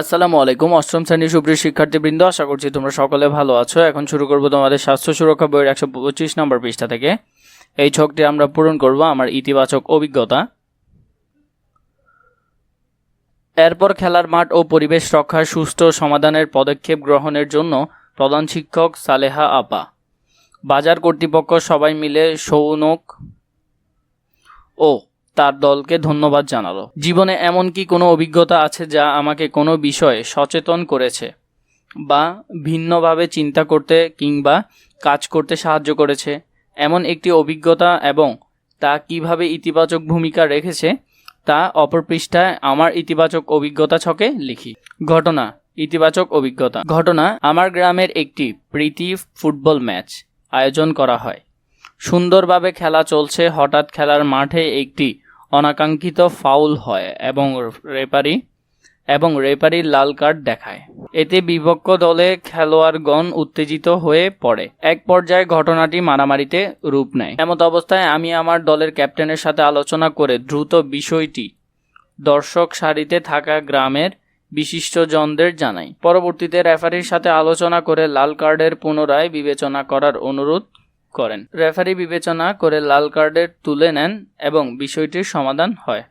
আসসালামু আলাইকুম, অষ্টম শ্রেণির সুপ্রিয় শিক্ষার্থীবৃন্দ, আশা করছি তোমরা সকলে ভালো আছো। এখন শুরু করব তোমাদের স্বাস্থ্য সুরক্ষা বইয়ের একশো পঁচিশ নম্বর পৃষ্ঠা থেকে। এই ছকটি আমরা পূরণ করব আমার ইতিবাচক অভিজ্ঞতা। এরপর খেলার মাঠ ও পরিবেশ রক্ষার সুষ্ঠু সমাধানের পদক্ষেপ গ্রহণের জন্য প্রধান শিক্ষক সালেহা আপা। বাজার কর্তৃপক্ষ সবাই মিলে সৌনক ও তার দলকে ধন্যবাদ জানালো। জীবনে এমন কি কোনো অভিজ্ঞতা আছে যা আমাকে কোনো বিষয়ে সচেতন করেছে? বা ভিন্নভাবে চিন্তা করতে কিংবা কাজ করতে সাহায্য করেছে? এমন একটি অভিজ্ঞতা এবং তা কীভাবে ইতিবাচক ভূমিকা রেখেছে? তা অপর পৃষ্ঠায় আমার ইতিবাচক অভিজ্ঞতা ছকে লিখি। ঘটনা, ইতিবাচক অভিজ্ঞতা। ঘটনা, আমার গ্রামের একটি প্রীতি ফুটবল ম্যাচ আয়োজন করা হয়। সুন্দরভাবে খেলা চলছে। হঠাৎ খেলার মাঠে একটি অনাকাঙ্ক্ষিত ফাউল হয় এবং রেপারি এবং রেপারির লাল কার্ড দেখায়। এতে বিপক্ষ দলে খেলোয়াড়গণ উত্তেজিত হয়ে পড়ে। এক পর্যায়ে ঘটনাটি মারামারিতে রূপ নেয়। এমত অবস্থায় আমি আমার দলের ক্যাপ্টেনের সাথে আলোচনা করে দ্রুত বিষয়টি দর্শক সারিতে থাকা গ্রামের বিশিষ্টজনদের জানাই। পরবর্তীতে রেফারির সাথে আলোচনা করে লাল কার্ডের পুনরায় বিবেচনা করার অনুরোধ করেন। রেফারি বিবেচনা করে লাল কার্ডের তুলে নেন এবং বিষয়টির সমাধান হয়।